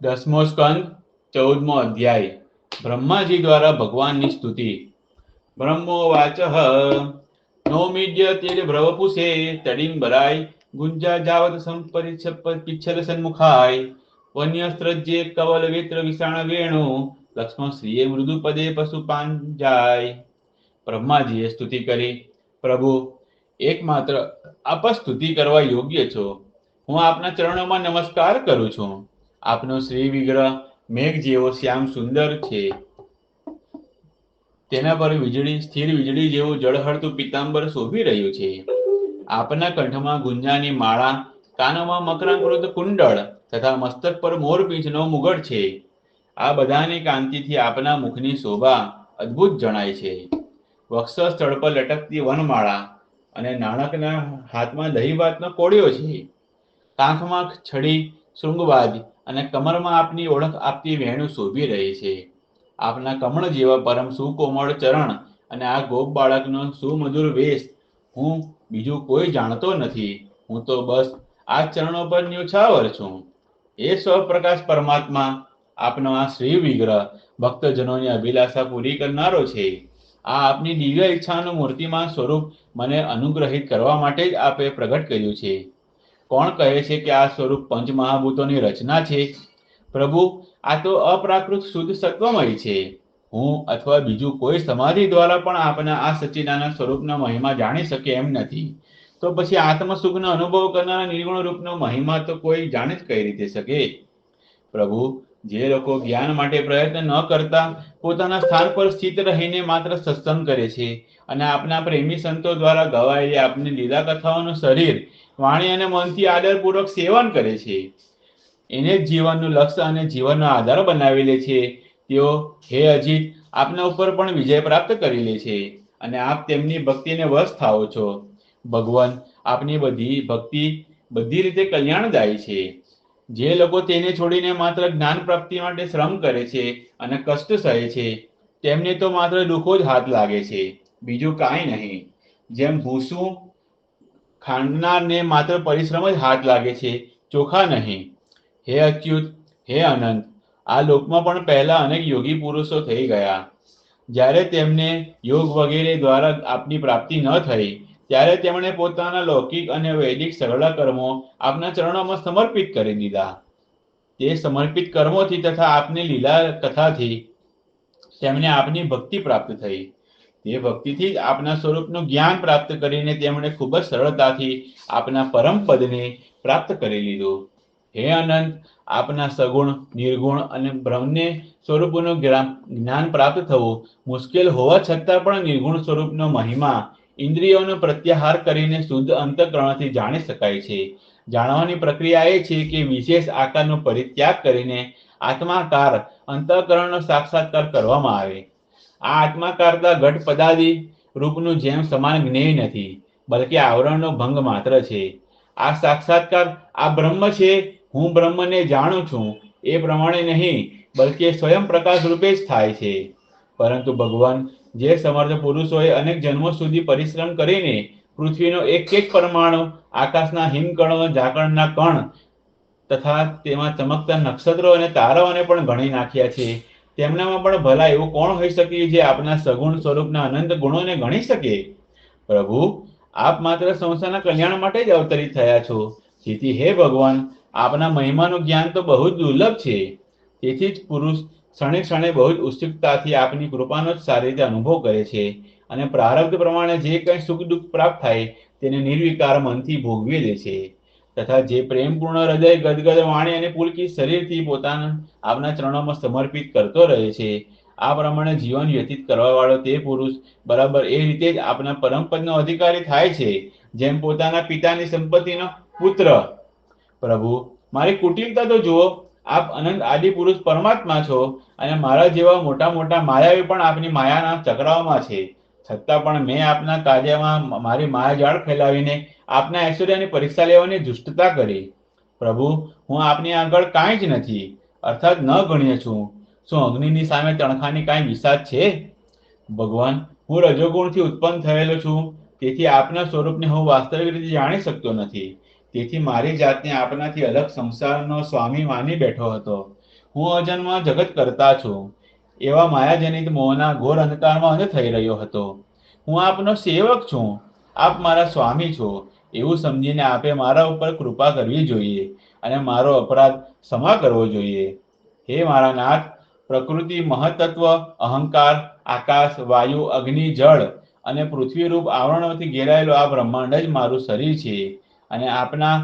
દસમો સ્કંદ, ચૌદમો અધ્યાય. બ્રહ્માજી દ્વારા ભગવાનની સ્તુતિ. બ્રહ્મો વાચ નૌમિડ્ય તીર ભ્રવપુષે તડિંબરાય ગુંજા જાવત સંપરિચ્છપ પિચ્છલ સન્મુખાય. વન્યસ્ત્રજ્યે કવલ વેત્ર વિષાણ વેણુ લક્ષ્મણ શ્રીએ મૃદુ પદે પશુ જાય બ્રહ્માજીએ સ્તુતિ કરી. પ્રભુ, એકમાત્ર આપ સ્તુતિ કરવા યોગ્ય છો. હું આપના ચરણોમાં નમસ્કાર કરું છું. આપનો શ્રી વિગ્રહ મેઘ જેવો શ્યામ સુંદર છે. તેના પર વીજળી, સ્થિર વીજળી જેવું જળહળતું પિતાંબર શોભી રહ્યું છે. આપના કંઠમાં ગુંજાની માળા, કાનોમાં મકરાંકૃત કુંડળ તથા મસ્તક પર મોરપીંછનો મુગટ છે. આ બધાની કાંતિથી આપના મુખની શોભા અદ્ભુત જણાય છે. વક્ષ સ્થળ પર લટકતી વનમાળા અને નાણકના હાથમાં દહીભાતનો કોળિયો છે. કાંખમાં છડી શૃંગબાજ અને કમરમાં આપની ઓળખ આપતી વહેણું શોભી રહી છે. આપના કમળ જેવા પરમ સુકોમળ ચરણ અને આ ગોપ બાળકનો સુમધુર વેશ હું બીજું કોઈ જાણતો નથી. હું તો બસ આ ચરણો પર ન્યુછાવર છું. એ સ્વપ્રકાશ પરમાત્મા, આપનો આ શ્રી વિગ્રહ, ભક્તજનોની અભિલાષા પૂરી કરનારો છે. આ આપની દિવ્ય ઈચ્છાનું મૂર્તિમાન સ્વરૂપ મને અનુગ્રહિત કરવા માટે જ આપે પ્રગટ કર્યું છે. કોણ કહે છે કે આ સ્વરૂપ પંચમહાભૂતોની રચના છે? પ્રભુ, આ તો અપ્રાકૃત શુદ્ધ સત્વમય છે. હું અથવા બીજું કોઈ સમાધિ દ્વારા પણ આપના આ સચ્ચિદાનંદ સ્વરૂપનો મહિમા જાણી શકે એમ નથી. તો પછી આત્મસુખનો અનુભવ કરનારા નિર્ગુણ રૂપનો મહિમા તો કોઈ જાણી જ કઈ રીતે શકે? પ્રભુ, જે લોકો જ્ઞાન માટે પ્રયત્ન ન કરતા પોતાના સ્થાન પર સ્થિત રહીને માત્ર સત્સંગ કરે છે અને આપના પ્રેમી સંતો દ્વારા ગવાયેલી આપની લીલા કથાઓનું શરીર વાણી અને મનથી આદરપૂર્વક સેવન કરે છે. એને જ જીવનનું લક્ષ્ય અને જીવનનો આધાર બનાવી લે છે. તેઓ, હે અજીત, આપના ઉપર પણ વિજય પ્રાપ્ત કરી લે છે અને આપ તેમની ભક્તિને વશ થાઓ છો. ભગવાન, આપની બધી ભક્તિ બધી રીતે કલ્યાણદાયી છે. જે લોકો તેને છોડીને માત્ર જ્ઞાન પ્રાપ્તિ માટે શ્રમ કરે છે અને કષ્ટ સહે છે, તેમને તો માત્ર દુઃખો જ હાથ લાગે છે. બીજું કાંઈ નહીં. જેમ ભૂસું ખાંડનારને માત્ર પરિશ્રમ જ હાથ લાગે છે, ચોખા નહીં. હે અચ્યુત, હે અનંત, આ લોકમાં પણ પહેલા અનેક યોગી પુરુષો થઈ ગયા. જ્યારે તેમને યોગ વગેરે દ્વારા આપની પ્રાપ્તિ ન થઈ, ત્યારે તેમણે પોતાના લૌકિક અને વૈદિક સગળા કર્મો આપના ચરણોમાં સમર્પિત કરી દીધા. તે સમર્પિત કર્મોથી તથા આપની લીલા કથાથી તેમને આપની ભક્તિ પ્રાપ્ત થઈ. તે ભક્તિથી જ આપના સ્વરૂપનું જ્ઞાન પ્રાપ્ત કરીને તેમણે ખૂબ જ સરળતાથી આપના પરમ પદને પ્રાપ્ત કરી લીધું. હે અનંત, આપના સગુણ, નિર્ગુણ અને બ્રહ્મને સ્વરૂપનું જ્ઞાન પ્રાપ્ત થવું મુશ્કેલ હોવા છતાં પણ નિર્ગુણ સ્વરૂપનો મહિમા ઇન્દ્રિયોનો પ્રત્યાહાર કરીને શુદ્ધ અંતકરણથી જાણી શકાય છે. જાણવાની પ્રક્રિયા એ છે કે વિશેષ આકારનો પરિત્યાગ કરીને આત્માકાર અંતઃકરણનો સાક્ષાત્કાર કરવામાં આવે. આ આત્માકારતા ઘટ પદાદી રૂપનું જેમ સમાન જ્ઞેય નથી, બલકે આવરણનો ભંગ માત્ર છે. આ સાક્ષાત્કાર આ બ્રહ્મ છે, હું બ્રહ્મને જાણું છું, એ પ્રમાણે નહીં, બલકે સ્વયં પ્રકાશ રૂપે જ થાય છે. પરંતુ ભગવાન જે સમર્થ પુરુષોએ અનેક જન્મો સુધી પરિશ્રમ કરીને પૃથ્વીનો એક એક પરમાણુ, આકાશના હિમકણો, ઝાકળના કણ તથા તેમાં ચમકતા નક્ષત્રો અને તારાઓને પણ ગણી નાખ્યા છે. તેમનામાં પણ ભલા એવું કોણ હોઈ શકે જે આપના સગુણ સ્વરૂપના અનંત ગુણોને ગણી શકે? પ્રભુ, આપ માત્ર સંસારના કલ્યાણ માટે જ અવતરિત થયા છો. જેથી હે ભગવાન, આપના મહિમાનું જ્ઞાન તો બહુ જ દુર્લભ છે. તેથી જ પુરુષ ક્ષણે ક્ષણે બહુ જ ઉત્સુકતાથી આપની કૃપાનો જ સારી રીતે અનુભવ કરે છે અને પ્રારબ્ધ પ્રમાણે જે કંઈ સુખ દુઃખ પ્રાપ્ત થાય, તેને નિર્વિકાર મનથી ભોગવી લે છે. તથા જે પ્રેમપૂર્ણ હૃદય ગદગદ વાણી અને પુલકી શરીરથી પોતાના આપના ચરણોમાં સમર્પિત કરતો રહે છે, આ પ્રમાણે જીવન વ્યતીત કરવા વાળો તે પુરુષ બરાબર એ રીતે જ આપના પરમપદનો અધિકારી થાય છે, જેમ પોતાના પિતાની સંપત્તિનો પુત્ર. પ્રભુ, મારી કુટિલતા તો જુઓ, આપ અનંત આદિ પુરુષ પરમાત્મા છો અને મારા જેવા મોટા મોટા માયાવી પણ આપની માયાના ચક્રાઓમાં છે. છતાં પણ મેં આપના કાર્યમાં મારી માયા જાળ ફેલાવીને આપના ઐશ્વર્યની પરીક્ષા લેવાની દુષ્ટતા કરી. પ્રભુ, હું આપની આગળ કાંઈ જ નથી, અર્થાત ન ગણ્ય છું. શું અગ્નિની સામે તણખાની કાંઈ વિષાદ છે? ભગવાન, હું રજોગુણથી ઉત્પન્ન થયેલો છું, તેથી આપના સ્વરૂપને હું વાસ્તવિક રીતે જાણી શકતો નથી. તેથી મારી જાતને આપનાથી અલગ સંસારનો સ્વામી માની બેઠો હતો. હું અજન્મ જગત કરતા છું. એવા માયાજનિત મોહના ઘોર અંધકારમાં અંધ થઈ રહ્યો હતો. હું આપનો સેવક છું. આપ મારા સ્વામી છો. એવું સમજીને આપે મારા ઉપર કૃપા કરવી જોઈએ અને મારો અપરાધ ક્ષમા કરવો જોઈએ. હે મારા નાથ, પ્રકૃતિ મહતત્વ, અહંકાર, આકાશ, વાયુ, અગ્નિ, જળ અને પૃથ્વી રૂપ આવરણોથી ઘેરાયેલો આ બ્રહ્માંડ જ મારું શરીર છે અને આપના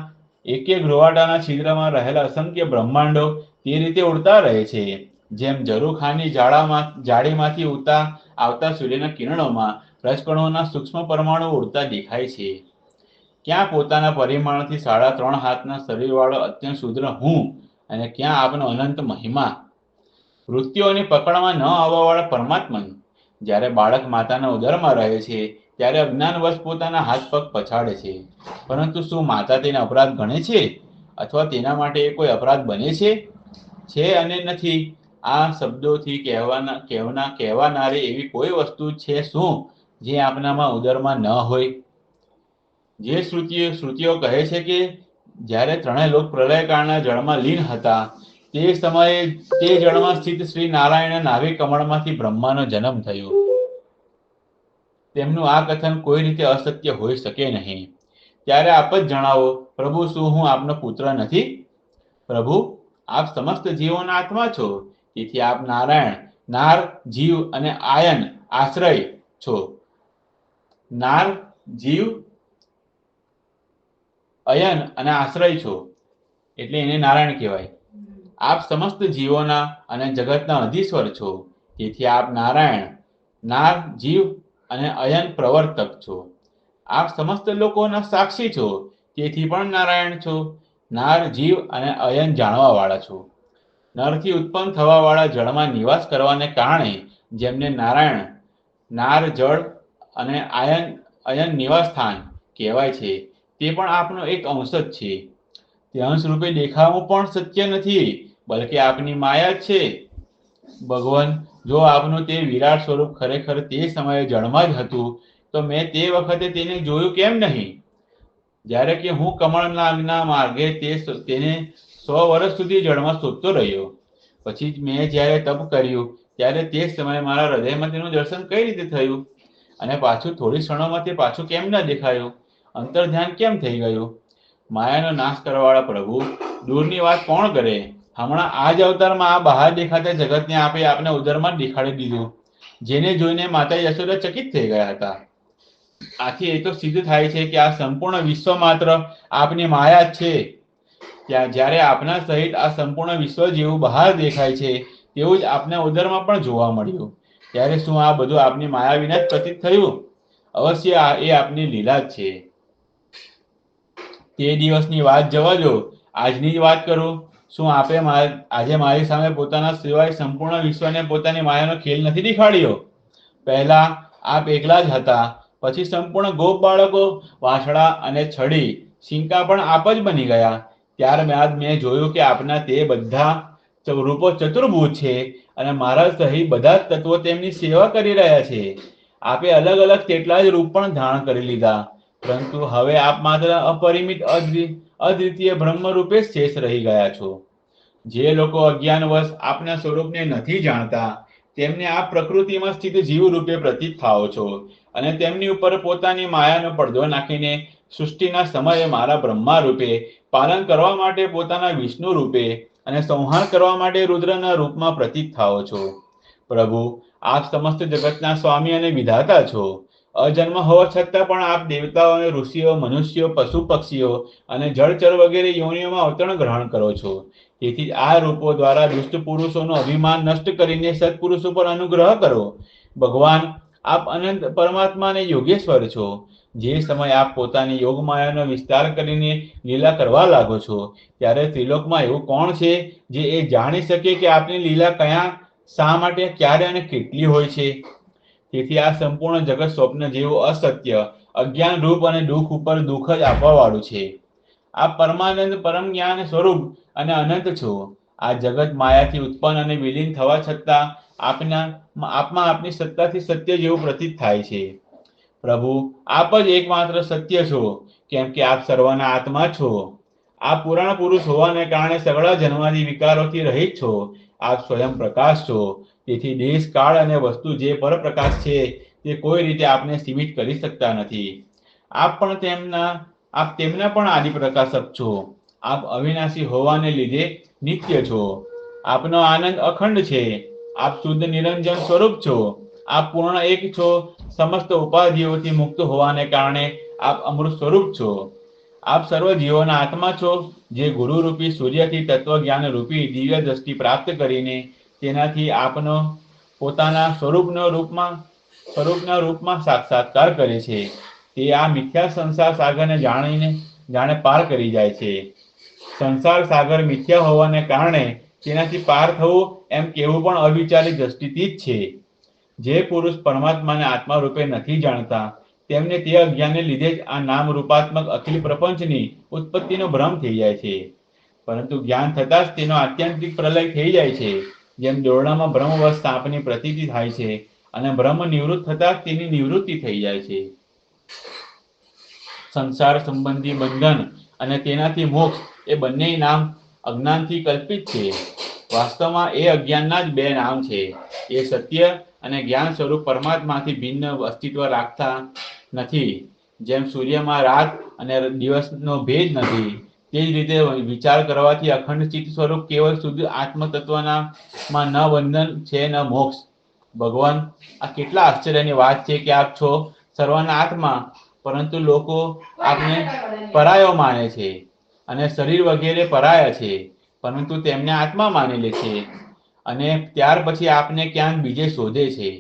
એક એક રૂવાટાના છિદ્રમાં રહેલા અસંખ્ય બ્રહ્માંડો તે રીતે ઉડતા રહે છે. જેમ જરૂખાની જાળામાં, જાળીમાંથી ઉડતા આવતા સૂર્યના કિરણોમાં રજકણોના સૂક્ષ્મ પરમાણુ ઉડતા દેખાય છે. ક્યાં પોતાના પરિમાણથી સાડા ત્રણ હાથના શરીરવાળો અત્યંત શુદ્ર હું અને ક્યાં આપનો અનંત મહિમા? વૃત્તિઓની પકડમાં ન આવવાવાળા પરમાત્મન જ્યારે બાળક માતાના ઉદરમાં રહે છે, ત્યારે અજ્ઞાનવશ પોતાના હાથ પગ પછાડે છે. પરંતુ શું માતા તેને અપરાધ ગણે છે? અથવા તેના માટે એ કોઈ અપરાધ બને છે? છે અને નથી. આ શબ્દોથી કહેવાના કહેવાના, કહેવાનારી એવી કોઈ વસ્તુ છે શું, જે આપનામાં ઉદરમાં ન હોય? જે શ્રુતિઓ શ્રુતિઓ કહે છે કે જ્યારે ત્રણેય લોક પ્રલયકાળના જળમાં લીન હતા, તે સમયે તે જળમાં સ્થિત શ્રી નારાયણ નાભી કમળમાંથી બ્રહ્માનો જન્મ થયો. તેમનું આ કથન કોઈ રીતે અસત્ય હોઈ શકે નહીં. ત્યારે આપ જ જણાવો, પ્રભુ, શું હું આપનો પુત્ર નથી? પ્રભુ, આપ સમસ્ત જીવોના આત્મા છો. તેથી આપ નારાયણ, નાર, જીવ અને આયન આશ્રય છો. નાર, જીવ અયન અને આશ્રય છો, એટલે એને નારાયણ કહેવાય. આપ સમસ્ત જીવોના અને જગતના અધીશ્વર છો, તેથી આપ નારાયણ નાર જીવ અને અયન પ્રવર્તક છો. આપ સમસ્ત લોકોના સાક્ષી છો, તેથી પણ નારાયણ છો નાર જીવ અને અયન જાણવા વાળા છો. નરથી ઉત્પન્ન થવા વાળા જળમાં નિવાસ કરવાને કારણે જેમને નારાયણ નાર જળ અને આયન, અયન નિવાસ સ્થાન કહેવાય છે તે પણ આપનો એક અંશ જ છે. તે અંશ રૂપે દેખાવું પણ સત્ય નથી, બલકે આપની માયા જ છે. ભગવાન, જો આપનું તે વિરાટ સ્વરૂપ ખરેખર તે સમયે જળમાં જ હતું, તો મેં તે વખતે તેને જોયું કેમ નહીં? જ્યારે કે હું કમળનાગના માર્ગે તે તેને સો વર્ષ સુધી જળમાં શોધતો રહ્યો. પછી મેં જ્યારે તપ કર્યું, ત્યારે તે સમયે મારા હૃદયમાં તેનું દર્શન કઈ રીતે થયું? અને પાછું થોડી ક્ષણોમાં તે પાછું કેમ ન દેખાયું? અંતર ધ્યાન કેમ થઈ ગયું? માયાનો નાશ કરવાવાળા પ્રભુ, દૂરની વાત કોણ કરે? હમણાં આ જ અવતારમાં આ બહાર દેખાતા જગતને આપે આપને ઉદરમાં દેખાડી દીધું. જેને જોઈને માતા યશોદા ચકિત થઈ ગયા હતા. આથી એ તો સિદ્ધ થાય છે કે આ સંપૂર્ણ વિશ્વ માત્ર આપની માયા જ છે. ત્યાં જ્યારે આપના સહિત આ સંપૂર્ણ વિશ્વ જેવું બહાર દેખાય છે, તેવું જ આપના ઉદરમાં પણ જોવા મળ્યું. ત્યારે શું આ બધું આપની માયા વિના જ પ્રતીત થયું? અવશ્ય એ આપની લીલા જ છે. તે દિવસની વાત જવા દો. આજની જ વાત કરું. શું આપે આજે મારી સામે પોતાના સિવાય સંપૂર્ણ વિશ્વને પોતાની માયાનો ખેલ નથી દેખાડ્યો? પહેલા આપ એકલા જ હતા, પછી સંપૂર્ણ ગોપ બાળકો, વાછડા અને છડી સિંકા પણ આપ જ બની ગયા. ત્યારબાદ મેં જોયું કે આપના તે બધા રૂપો ચતુર્ભુજ છે અને મારા સહિત બધા જ તત્વો તેમની સેવા કરી રહ્યા છે. આપે અલગ અલગ તેટલા જ રૂપ પણ ધારણ કરી લીધા. પરંતુ હવે આપ માત્ર અપરિમિત અદ્વિ- અદ્વિતીય બ્રહ્મ રૂપે શેષ રહી ગયા છો. જે લોકો અજ્ઞાનવશ આપના સ્વરૂપને નથી જાણતા, તેમને આ પ્રકૃતિમાં સ્થિત જીવ રૂપે પ્રતીત થાઓ છો અને તેમની ઉપર પોતાની માયાનો પડદો નાખીને સૃષ્ટિના સમયે મારા બ્રહ્મા રૂપે પાલન કરવા માટે પોતાના વિષ્ણુ રૂપે અને સંહાર કરવા માટે રુદ્રના રૂપમાં પ્રતીત થાઓ છો. પ્રભુ, આપ સમસ્ત જગતના સ્વામી અને વિધાતા છો. અજન્મ હોવા છતાં પણ આપ દેવતાઓ અને ઋષિઓ, મનુષ્યો, પશુ પક્ષીઓ અને જળચર વગેરે યોનિઓમાં અવતરણ ગ્રહણ કરો છો. તેથી આ રૂપો દ્વારા દુષ્ટ પુરુષોનો અભિમાન નષ્ટ કરીને સત્પુરુષો પર અનુગ્રહ કરો. ભગવાન, આપ અનંત પરમાત્મા અને યોગેશ્વર છો. જે સમયે આપ પોતાની યોગ માયાનો વિસ્તાર કરીને લીલા કરવા લાગો છો, ત્યારે ત્રિલોકમાં એવું કોણ છે જે એ જાણી શકે કે આપની લીલા કયા, શા માટે, ક્યારે અને કેટલી હોય છે? તેથી આ સંપૂર્ણ જગત સ્વપ્ન જેવું અસત્ય, અજ્ઞાન રૂપ અને દુઃખ ઉપર દુઃખ જ આપવા વાળું છે. આ પરમાનંદ પરમ જ્ઞાન સ્વરૂપ અને અનંત છો. આ જગત માયાથી ઉત્પન્ન અને વિલીન થવા છતાં આપના, આપમાં આપની સત્તાથી સત્ય જેવું પ્રતીત થાય છે. પ્રભુ, આપ જ એકમાત્ર સત્ય છો, કેમ કે આપ સર્વના આત્મા છો. આ પુરાણ પુરુષ હોવાને કારણે સગળા જન્માદી વિકારોથી રહિત છો. આપ સ્વયં પ્રકાશ છો. તેથી દેશ, કાળ અને વસ્તુ જે પરપ્રકાશ છે, તે કોઈ રીતે આપને સીમિત કરી શકતા નથી. આપ પણ તેમના, આપ તેમના પણ આદિ પ્રકાશક છો. આપ અવિનાશી હોવાને લીધે નિત્ય છો. આપનો આનંદ અખંડ છે. આપ શુદ્ધ નિરંજન સ્વરૂપ છો. આપ પૂર્ણ એક છો. સમસ્ત ઉપાધિઓથી મુક્ત હોવાને કારણે આપ અમૃત સ્વરૂપ છો. આપ સર્વ જીવોના આત્મા છો. જે ગુરુ રૂપી સૂર્યથી તત્વજ્ઞાન રૂપી દિવ્ય દ્રષ્ટિ પ્રાપ્ત કરીને તેનાથી આપનો પોતાના સ્વરૂપના રૂપમાં સ્વરૂપના રૂપમાં સાક્ષાત્કાર કરે છે. તે આ મિથ્યા સંસાર સાગરને જાણીને, જાણે પાર કરી જાય છે. સંસાર સાગર મિથ્યા હોવાને કારણે તેનાથી પાર થવું એમ કેવું પણ અવિચારી દ્રષ્ટિથી જ છે. જે પુરુષ પરમાત્માને આત્મા રૂપે નથી જાણતા, તેમને તે અજ્ઞાનને લીધે જ આ નામ રૂપાત્મક અખિલ પ્રપંચની ઉત્પત્તિનો ભ્રમ થઈ જાય છે. પરંતુ જ્ઞાન થતાં જ તેનો આત્યંતિક પ્રલય થઈ જાય છે. જેમ દોરડામાં બ્રહ્મ સાપની પ્રતીતિ થાય છે અને બ્રહ્મ નિવૃત્ત થતા તેની નિવૃત્તિ થઈ જાય છે. સંસાર સંબંધી બંધન અને તેનાથી મોક્ષ એ બંને નામ અજ્ઞાનથી કલ્પિત છે. વાસ્તવમાં એ અજ્ઞાનના જ બે નામ છે. એ સત્ય અને જ્ઞાન સ્વરૂપ પરમાત્માથી ભિન્ન અસ્તિત્વ રાખતા નથી. જેમ સૂર્યમાં રાત અને દિવસનો ભેદ નથી. તે જ રીતે વિચાર કરવાથી અખંડ ચિત્ત સ્વરૂપ કેવળ શુદ્ધ આત્મતત્વના માં ન બંધન છે, ન મોક્ષ. ભગવાન, આ કેટલા આશ્ચર્યની વાત છે કે આપ છો સર્વના આત્મા, પરંતુ લોકો આપને પરાયો માને છે અને શરીર વગેરે પરાયા છે, પરંતુ તેમને આત્મા માની લે છે અને ત્યાર પછી આપને ક્યાંક બીજે શોધે છે?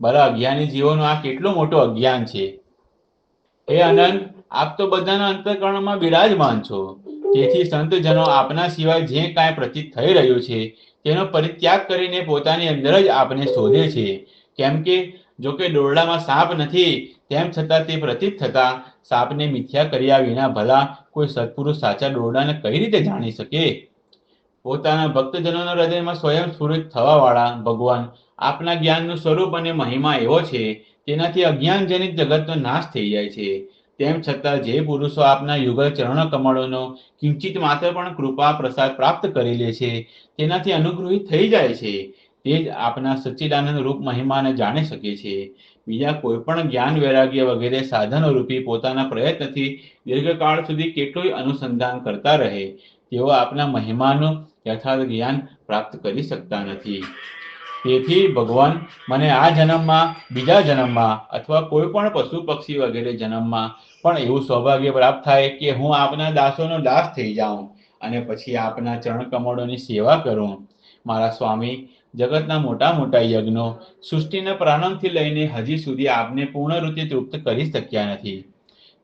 બરા અજ્ઞાની જીવોનું આ કેટલો મોટો અજ્ઞાન છે? હે અનંત આપ તો બધાના અંતકરણમાં બિરાજમાન છો. તેથી સંતજનો આપના સિવાય જે કાંઈ પ્રતીત થઈ રહ્યું છે, તેનો પરિત્યાગ કરીને પોતાની અંદર જ આપને શોધે છે. કેમ કે, જો કે દોરડામાં સાપ નથી, તેમ છતાં તે પ્રતીત થતા સાપને મિથ્યા કર્યા વિના ભલા કોઈ સત્પુરુષ સાચા દોરડાને કઈ રીતે જાણી શકે? પોતાના ભક્તજનોના હૃદયમાં સ્વયં સ્ફુરિત થવાવાળા ભગવાન આપના જ્ઞાનનું સ્વરૂપ અને મહિમા એવો છે, તેનાથી અજ્ઞાનજનિત જગતનો નાશ થઈ જાય છે. તેમ છતાં જે પુરુષો આપના યુગલ ચરણ કમળોનો કિંચિત માત્ર પણ કૃપા પ્રસાદ પ્રાપ્ત કરી લે છે, તેનાથી અનુગ્રહિત થઈ જાય છે, તે જ આપના સચ્ચિદાનંદ રૂપ મહિમાને જાણી શકે છે. બીજા કોઈ પણ જ્ઞાન વૈરાગ્ય વગેરે સાધનો રૂપી પોતાના પ્રયત્નથી દીર્ઘકાળ સુધી કેટલુંય અનુસંધાન કરતા રહે, તેઓ આપના મહિમાનું યથાર્થ જ્ઞાન પ્રાપ્ત કરી શકતા નથી. તેથી ભગવાન મને આ જન્મમાં, બીજા જન્મમાં અથવા કોઈ પણ પશુ પક્ષી વગેરે જન્મમાં પણ એવું સૌભાગ્ય પ્રાપ્ત થાય કે હું આપના દાસોનો દાસ થઈ જાઉં અને પછી આપના ચરણ કમળોની સેવા કરું. મારા સ્વામી, જગતના મોટા મોટા યજ્ઞો સૃષ્ટિના પ્રારંભથી લઈને હજી સુધી આપને પૂર્ણ રીતે તૃપ્ત કરી શક્યા નથી.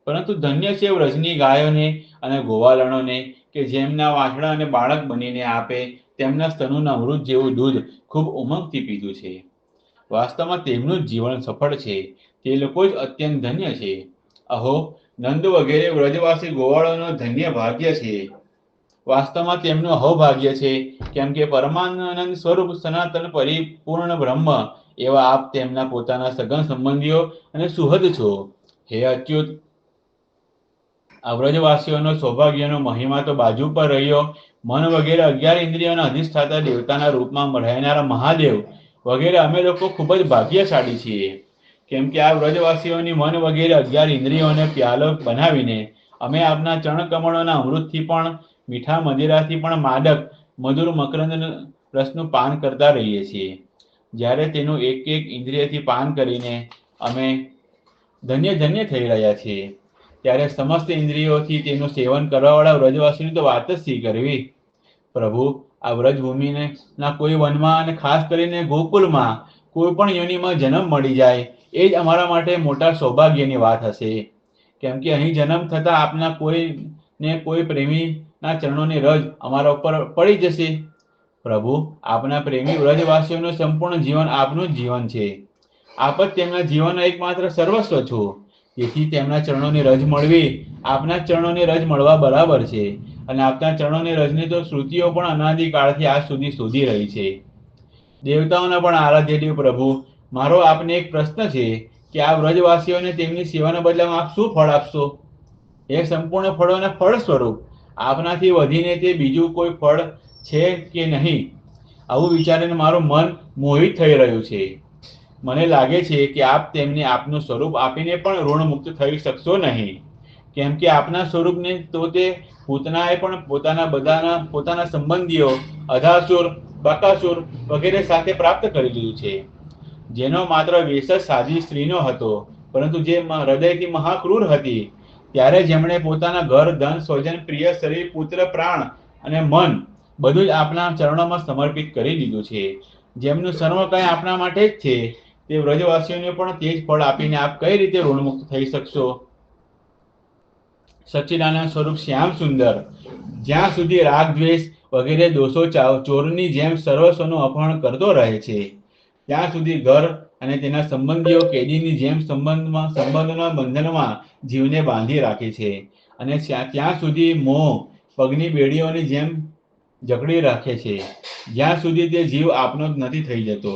પરંતુ ધન્ય છે વ્રજની ગાયોને અને ગોવાલણોને કે જેમના વાછડા અને બાળક બનીને આપે તેમના સ્તનનું અમૃત જેવું દૂધ ખૂબ ઉમંગથી પીધું છે. વાસ્તવમાં તેમનું જીવન સફળ છે. તે લોકો જ અત્યંત ધન્ય છે. અહો, નંદ વગેરે વ્રજવાસી ગોવાળોનો ધન્ય ભાગ્ય છે. વાસ્તવમાં તેમનું અહોભાગ્ય છે, કેમ કે પરમાનંદ સ્વરૂપ સનાતન પરિપૂર્ણ બ્રહ્મ એવા આપ તેમના પોતાના સઘન સંબંધીઓ અને સુહદ છો. હે અચ્યુત, આ વ્રજવાસીઓનો સૌભાગ્યનો મહિમા તો બાજુ પર રહ્યો મન વગેરે અગિયાર ઇન્દ્રિયોના અધિષ્ઠાતા દેવતાના રૂપમાં રહેનારા મહાદેવ વગેરે અમે લોકો ખૂબ જ ભાગ્યશાળી છીએ. કેમ કે આ વ્રજવાસીઓની મન વગેરે અગિયાર ઇન્દ્રિયોને પ્યાલો બનાવીને અમે આપના ચરણ કમળોના અમૃતથી પણ, મીઠા મદિરાથી પણ માદક, મધુર મકરંદ રસનું પાન કરતા રહીએ છીએ. જ્યારે તેનું એક એક ઇન્દ્રિયથી પાન કરીને અમે ધન્ય ધન્ય થઈ રહ્યા છીએ. ત્યારે સમસ્ત ઇન્દ્રિયોથી તેનું સેવન કરવાવાળા વ્રજવાસીની તો વાત જ સી કરવી? પ્રભુ, આ વ્રજભૂમિને ના કોઈ વનમાં અને ખાસ કરીને ગોકુલમાં કોઈ પણ યોનિમાં જન્મ મળી જાય, એ જ અમારા માટે મોટા સૌભાગ્યની વાત હશે. કેમ કે અહીં જન્મ થતાં આપના કોઈને કોઈ પ્રેમીના ચરણોની રજ અમારા ઉપર પડી જશે. પ્રભુ, આપના પ્રેમી વ્રજવાસીઓનું સંપૂર્ણ જીવન આપનું જ જીવન છે. આપ જ તેમના જીવનનો એકમાત્ર સર્વસ્વ છો. તેથી તેમના ચરણોની રજ મળવી. આપના ચરણોની રજ મળવા બરાબર છે. અને આપના ચરણોની રજની તો શ્રુતિઓ પણ અનાદિકાળથી આજ સુધી શોધી રહી છે. દેવતાઓના પણ આરાધ્ય દેવ પ્રભુ, મારો આપને એક પ્રશ્ન છે કે આ વ્રજવાસીઓને તેમની સેવાના બદલામાં આપ શું ફળ આપશો? એ સંપૂર્ણ ફળોના ફળ સ્વરૂપ. આપનાથી વધીને તે બીજું કોઈ ફળ છે કે નહીં? આવું વિચારીને મારું મન મોહિત થઈ રહ્યું છે. મને લાગે છે કે આપ તેમને આપનું સ્વરૂપ આપીને પણ ઋણમુક્ત થઈ શકશો નહીં. કેમ કે આપના સ્વરૂપને તો તે પૂતનાએ પણ પોતાના બધાના, પોતાના સંબંધીઓ, અધાસુર, બકાસુર વગેરે સાથે પ્રાપ્ત કરી લીધું છે. જેનો માત્ર વેશ જ સાદી સ્ત્રીનો હતો, પરંતુ જે હૃદયથી મહાક્રૂર હતી, ત્યારે જેમણે પોતાના ઘર, ધન, સ્વજન, પ્રિય, શરીર, પુત્ર, પ્રાણ અને મન બધું જ આપના ચરણોમાં સમર્પિત કરી દીધું છે. જેમનું સર્વ કંઈ આપના માટે જ છે તે વ્રજવાસીઓને પણ તે જ ફળ આપીને આપ કઈ રીતે ઋણમુક્ત થઈ શકશો? સચ્ચિદાનંદ સ્વરૂપ શ્યામ સુંદર. જ્યાં સુધી રાગ, દ્વેષ વગેરે દોષો ચોરની જેમ સર્વસ્વનું અપહરણ કરતો રહે છે, ત્યાં સુધી ઘર અને તેના સંબંધીઓ કેદીની જેમ સંબંધમાં, સંબંધના બંધનમાં જીવને બાંધી રાખે છે. અને ત્યાં સુધી મોહ, પગની બેડીઓની જેમ જકડી રાખે છે. જ્યાં સુધી તે જીવ આપનો જ નથી થઈ જતો.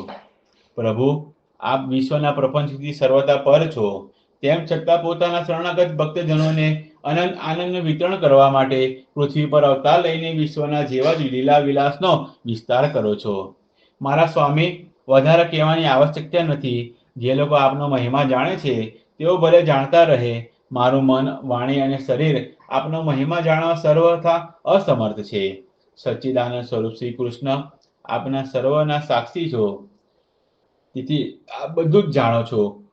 પ્રભુ આપ વિશ્વના પ્રપંચથી સર્વતા પર છો. તેમ છતાં પોતાના શરણાગત ભક્તજનોને અનંત આનંદનું વિતરણ કરવા માટે પૃથ્વી પર અવતાર લઈને વિશ્વના જેવા જ લીલા વિલાસનો વિસ્તાર કરો છો. મારા સ્વામી, વધારે કહેવાની આવશ્યકતા નથી. જે લોકો આપનો મહિમા જાણે છે, તેઓ ભલે જાણતા રહે. મારું મન, વાણી અને શરીર આપનો મહિમા જાણવા સર્વથા અસમર્થ છે. સચ્ચિદાનંદ સ્વરૂપ શ્રી કૃષ્ણ, આપના સર્વના સાક્ષી છો. તેથી આ બધું જ જાણો છો.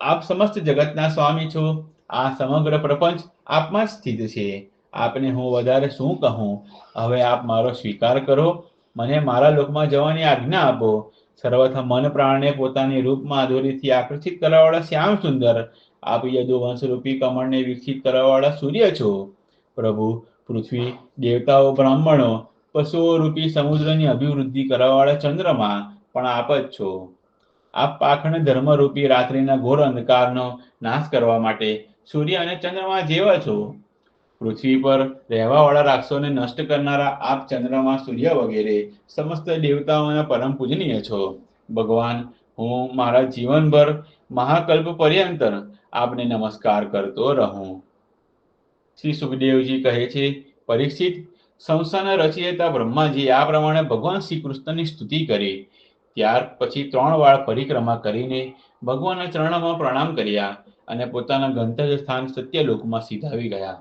આપ સમસ્ત જગતના સ્વામી છો. આ સમગ્ર પ્રપંચ આપમાં સ્થિત છે. આપને હું વધારે શું કહું? હવે આપ મારો સ્વીકાર કરો. મને મારા લોકમાં જવાની આજ્ઞા આપો. સર્વથા મન પ્રાણને પોતાની રૂપમાં માધુરીથી આકર્ષિત કરવાવાળા શ્યામ સુંદર. આપ યદુવંશ રૂપી કમળને વિકસિત કરવાવાળા સૂર્ય છો. પ્રભુ, પૃથ્વી, દેવતાઓ, બ્રાહ્મણો, પશુઓ રૂપી સમુદ્રની અભિવૃદ્ધિ કરવાવાળા ચંદ્રમાં પણ આપ જ છો. આપ પાખંડ ધર્મરૂપી રાત્રિના ઘોર અંધકારનો નાશ કરવા માટે સૂર્ય અને ચંદ્રમા જેવા છો. પૃથ્વી પર રહેવાવાળા રાક્ષસોને નષ્ટ કરનારા આપ ચંદ્રમા, સૂર્ય વગેરે સમસ્ત દેવતાઓના પરમ પૂજનીય છો. ભગવાન, હું મારા જીવનભર મહાકલ્પ પર્યંતર આપને નમસ્કાર કરતો રહું. શ્રી સુખદેવજી કહે છે, પરીક્ષિત સંસ્થાના રચયિતા બ્રહ્માજી, આ પ્રમાણે ભગવાન શ્રી કૃષ્ણની સ્તુતિ કરી. ત્યાર પછી ત્રણ વાર પરિક્રમા કરીને ભગવાનના ચરણમાં પ્રણામ કર્યા અને પોતાના ગંતવ્ય સ્થાન સત્યલોકમાં સીધાવી ગયા.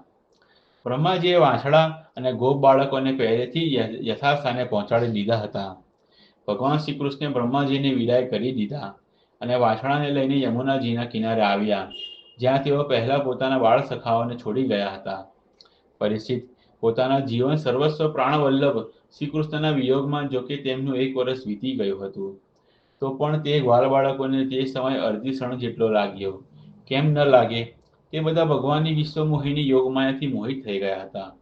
બ્રહ્માજીએ વાંસળા અને ગોપ બાળકોને પહેલેથી યથાસ્થાને પહોંચાડી દીધા હતા. ભગવાન શ્રી કૃષ્ણે બ્રહ્માજીને વિદાય કરી દીધા અને વાંસળાને લઈને યમુનાજીના કિનારે આવ્યા, જ્યાં તેઓ પહેલા પોતાના બાળ સખાઓને છોડી ગયા હતા. પરિસ્થિત પોતાના જીવન સર્વસ્વ પ્રાણવલ્લભ શ્રી કૃષ્ણના વિયોગમાં જોકે તેમનું એક વર્ષ વીતી ગયું હતું. તો પણ તે ગ્વાલ બાળકોને તે સમય અડધી ક્ષણ જેટલો લાગ્યો. કેમ ન લાગે? તે બધા ભગવાનની વિશ્વમોહિની યોગ માયાથી મોહિત થઈ ગયા હતા.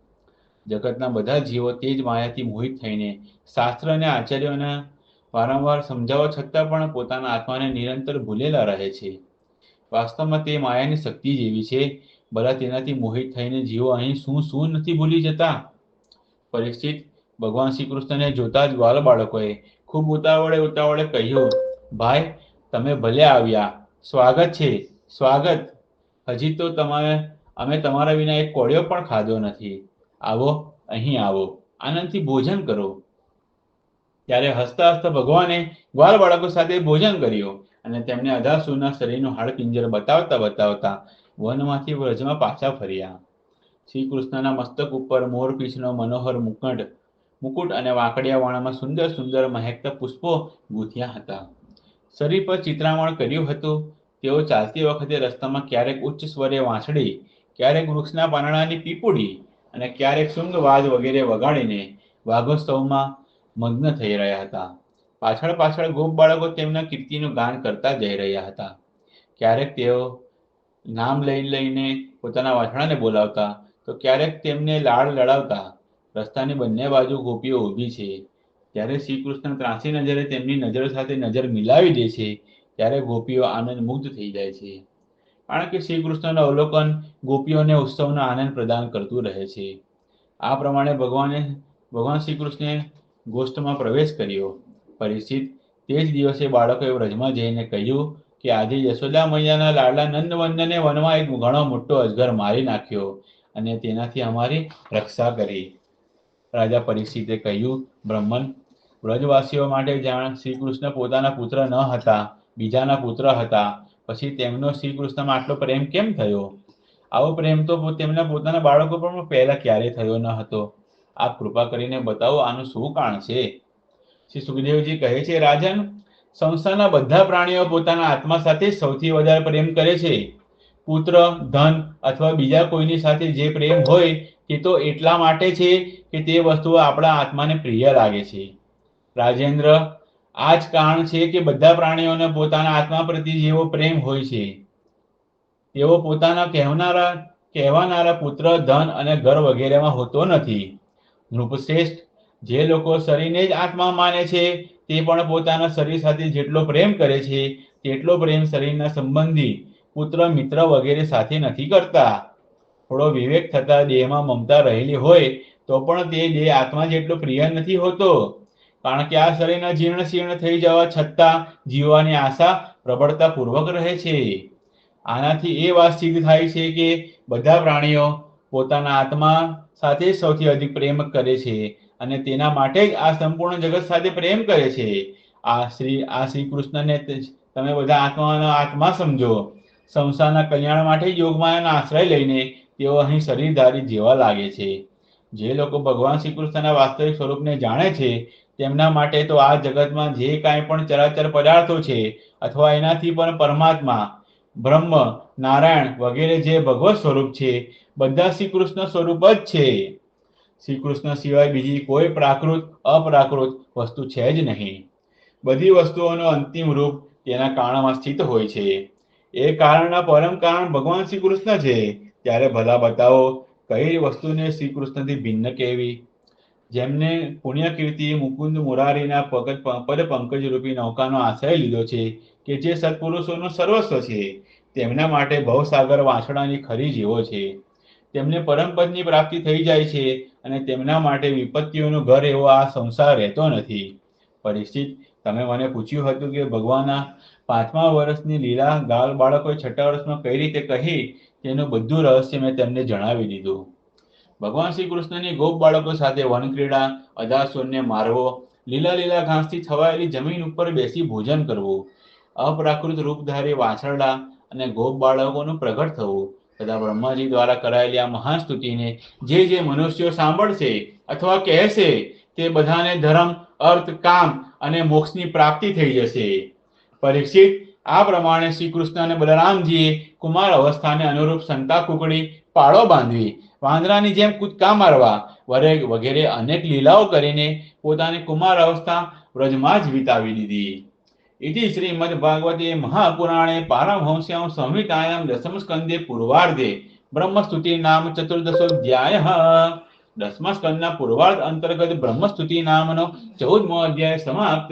જગતના બધા જીવો તે જ માયાથી મોહિત થઈને શાસ્ત્ર અને આચાર્યોના વારંવાર સમજાવવા છતાં પણ પોતાના આત્માને નિરંતર ભૂલેલા રહે છે. વાસ્તવમાં તે માયાની શક્તિ જેવી છે. ભલા તેનાથી મોહિત થઈને જીવો અહીં શું શું નથી ભૂલી જતા? પરીક્ષિત ભગવાન શ્રી કૃષ્ણને જોતા જ બાલ બાળકોએ ખૂબ ઉતાવળે ઉતાવળે કહ્યું, ભાઈ, તમે ભલે આવ્યા. સ્વાગત છે. સ્વાગત. હજી તો તમારે, અમે તમારા વિના એક કોળિયો પણ ખાધો નથી. આવો, અહીં આવો. આનંદથી ભોજન કરો. ત્યારે હસતા હસતા ભગવાને ગ્વાલ બાળકો સાથે ભોજન કર્યું અને તેમને અધાસુરના શરીરનું હાડપિંજર બતાવતા બતાવતા વનમાંથી વ્રજમાં પાછા ફર્યા. શ્રી કૃષ્ણના મસ્તક ઉપર મોરપીંછનો મનોહર મુકટ મુકુટ અને વાંકડિયા વાણામાં સુંદર સુંદર મહેકતા પુષ્પો ગૂંથ્યા હતા. શરીર પર ચિત્રામણ કર્યું હતું. તેઓ ચાલતી વખતે રસ્તામાં ક્યારેક ઉચ્ચ સ્વરે વાંસળી, ક્યારેક વૃક્ષના પાંદડાની પીપુડી અને ક્યારેક શૃંગવાજ વગેરે વગાડીને વાઘોત્સવમાં મગ્ન થઈ રહ્યા હતા. પાછળ પાછળ ગોપ બાળકો તેમના કીર્તિનું ગાન કરતા જઈ રહ્યા હતા. ક્યારેક તેઓ નામ લઈ લઈને પોતાના વાછડાને બોલાવતા, તો ક્યારેક તેમને લાડ લડાવતા રસ્તાની બંને બાજુ ગોપીઓ ઊભી છે. જ્યારે શ્રી કૃષ્ણ ત્રાસી નજરે તેમની નજર સાથે નજર મિલાવી દે છે, ત્યારે ગોપીઓ આનંદ મુગ્ધ થઈ જાય છે. કારણ કે શ્રી કૃષ્ણનું અવલોકન ગોપીઓને ઉત્સવનો આનંદ પ્રદાન કરતું રહે છે. આ પ્રમાણે ભગવાને, ભગવાન શ્રી કૃષ્ણે ગોષ્ઠમાં પ્રવેશ કર્યો. પરિચિત તે જ દિવસે બાળકોએ વ્રજમાં જઈને કહ્યું કે આજે યશોદા મૈયાના લાડલા નંદવંદને વનમાં એક ઘણો મોટો અજગર મારી નાખ્યો અને તેનાથી અમારી રક્ષા કરી. રાજા પરીક્ષિતે કહ્યું, બ્રહ્મન, વ્રજવાસીઓ માટે જાણ શ્રી કૃષ્ણ પોતાના પુત્ર ન હતા, બીજાના પુત્ર હતા. પછી તેમનો શ્રી કૃષ્ણમાં આટલો પ્રેમ કેમ થયો? આવો પ્રેમ તો તેમના પોતાના બાળકો પણ પહેલા ક્યારેય થયો ન હતો? આપ કૃપા કરીને બતાવો આનું શું કારણ છે? શ્રી સુખદેવજી કહે છે, રાજન સંસારના બધા પ્રાણીઓ પોતાના આત્મા સાથે સૌથી વધારે પ્રેમ કરે છે. પુત્ર, ધન અથવા બીજા કોઈની સાથે જે પ્રેમ હોય તે તો એટલા માટે છે કે તે વસ્તુઓ આપણા આત્માને પ્રિય લાગે છે. રાજેન્દ્ર, આ જ કારણ છે કે બધા પ્રાણીઓને પોતાના આત્મા પ્રત્યે જેવો પ્રેમ હોય છે. તેઓ પોતાના કહેનારા કહેવાનારા પુત્ર, ધન અને ઘર વગેરેમાં હોતો નથી. નૃપશ્રેષ્ઠ, જે લોકો શરીરને જ આત્મા માને છે, તે પણ પોતાના શરીર સાથે જેટલો પ્રેમ કરે છે, તેટલો પ્રેમ શરીરના સંબંધી, પુત્ર, મિત્ર વગેરે સાથે નથી કરતા. થોડો વિવેક થતા દેહમાં મમતા રહેલી હોય, તો પણ તે દેહ આત્મા જેટલો પ્રિય નથી હોતો. કારણ કે આ શરીરના જીર્ણ શીર્ણ થઈ જવા છતાં જીવવાની આશા પ્રબળતા પૂર્વક રહે છે. આનાથી એ વાત સિદ્ધ થાય છે કે બધા પ્રાણીઓ પોતાના આત્મા સાથે સૌથી અધિક પ્રેમ કરે છે અને તેના માટે જ આ સંપૂર્ણ જગત સાથે પ્રેમ કરે છે. આ શ્રી આ શ્રી કૃષ્ણને તમે બધા આત્માનો આત્મા સમજો. સંસારના કલ્યાણ માટે યોગમાયાનો આશ્રય લઈને તેઓ અહીં શરીરધારી જેવા લાગે છે. જે લોકો ભગવાન શ્રી કૃષ્ણના વાસ્તવિક સ્વરૂપને જાણે છે, તેમના માટે તો આ જગતમાં જે કાંઈ પણ ચરાચર પદાર્થો છે અથવા એનાથી પણ પરમાત્મા, બ્રહ્મ, નારાયણ વગેરે જે ભગવત સ્વરૂપ છે, બધા શ્રી કૃષ્ણ સ્વરૂપ જ છે. શ્રી કૃષ્ણ સિવાય બીજી કોઈ પ્રાકૃત, અપ્રાકૃત વસ્તુ છે જ નહીં. બધી વસ્તુઓનો અંતિમ રૂપ તેના કારણમાં સ્થિત હોય છે. એ કારણના પરમ કારણ ભગવાન શ્રી કૃષ્ણ છે. ત્યારે ભલા બતાવો, કઈ વસ્તુને શ્રી કૃષ્ણથી ભિન્ન કેવી? જેમને પુણ્ય મુકુંદ મુરારીના પગત પદ પંકજ રૂપી નૌકાનો આશ્રય લીધો છે, કે જે સત્પુરુષોનું સર્વસ્વ છે, તેમના માટે ભવસાગર વાંસળાની ખરી જેવો છે. તેમને પરમપદની પ્રાપ્તિ થઈ જાય છે, અને તેમના માટે વિપત્તિઓનું ઘર એવો આ સંસાર રહેતો નથી. પરિસ્થિત, તમે મને પૂછ્યું હતું કે ભગવાનના પાંચમા વર્ષની લીલા ગાલ બાળકોએ છઠ્ઠા વર્ષમાં કઈ રીતે કહી તેનું બધું રહસ્ય મેં તેમને જણાવી દીધું. ભગવાન શ્રી કૃષ્ણની ગોપ બાળકો સાથે વનક્રીડા અધાસુરને મારવો, લીલા લીલા ઘાસથી છવાયેલી જમીન ઉપર બેસી ભોજન કરવું, અપ્રાકૃત રૂપધારી વાછરડા અને ગોપ બાળકોનું પ્રગટ થવું, તથા બ્રહ્માજી દ્વારા કરાયેલી આ મહાન સ્તુતિને જે જે મનુષ્યો સાંભળશે અથવા કહેશે તે બધાને ધર્મ, અર્થ, કામ અને મોક્ષની પ્રાપ્તિ થઈ જશે. પરીક્ષિત આ પ્રમાણે શ્રી કૃષ્ણ અને બલરામજીએ કુમાર અવસ્થાને અનુરૂપ સંતા કુકડી પાળો બાંધવી, વાંદરાની જેમ કૂદકા મારવા વરે વગેરે અનેક લીલાઓ કરીને પોતાની કુમાર અવસ્થા વ્રજમાં જ વિતાવી દીધી. ઇતિ શ્રીમદ ભાગવતે મહાપુરાણે પારમહંસ્યામ સંહિતાયામ દસમ સ્કંદે પૂર્વાર્ધે બ્રહ્મસ્તુતિ નામ ચતુર્દશોધ્યાય. દસમા સ્કંદના પૂર્વાર્ધ અંતર્ગત બ્રહ્મસ્તુતિ નામનો ચૌદમો અધ્યાય સમાપ્ત.